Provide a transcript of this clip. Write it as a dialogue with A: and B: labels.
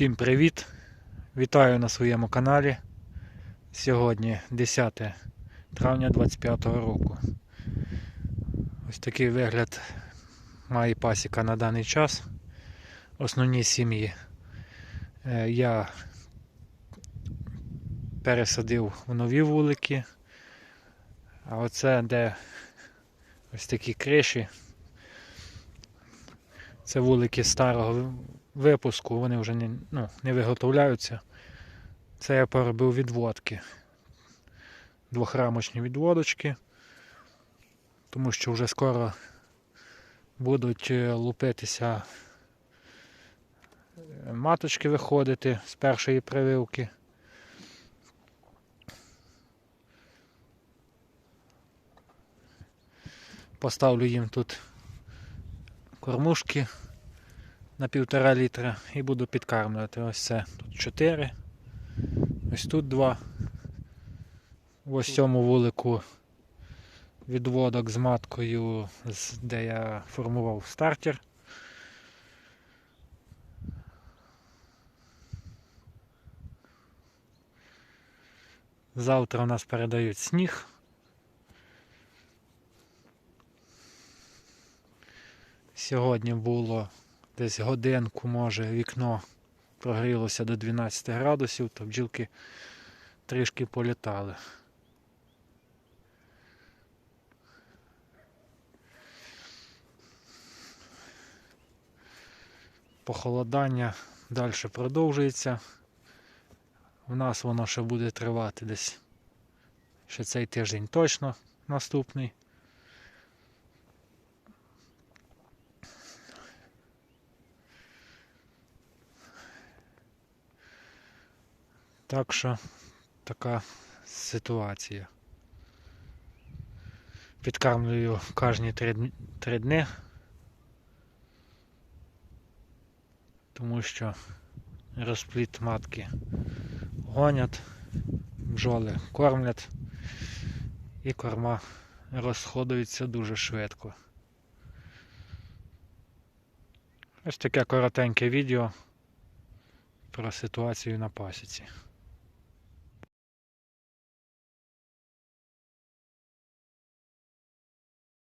A: Всім привіт! Вітаю на своєму каналі. Сьогодні 10 травня 25 року. Ось такий вигляд має пасіка на даний час. Основні сім'ї е, я пересадив в нові вулики. А оце де ось такі криші. Це вулики старого випуску, вони вже не, ну, не виготовляються. Це я поробив відводки. Двохрамочні відводочки. Тому що вже скоро будуть е, лупитися е, маточки виходити з першої прививки. Поставлю їм тут кормушки на півтора літра і буду підкармлювати. Ось це тут 4. Ось тут 2. В ось цьому вулику відводок з маткою, де я формував стартер. Завтра у нас передають сніг. Сьогодні було десь годинку, може, вікно прогрілося до 12 градусів, то бджілки трішки політали. Похолодання далі продовжується. У нас воно ще буде тривати десь ще цей тиждень точно наступний. Так що така ситуація. Підкармлюю кожні три, дн- дні. Тому що розпліт матки гонять, бджоли кормлять і корма розходується дуже швидко. Ось таке коротеньке відео про ситуацію на пасіці.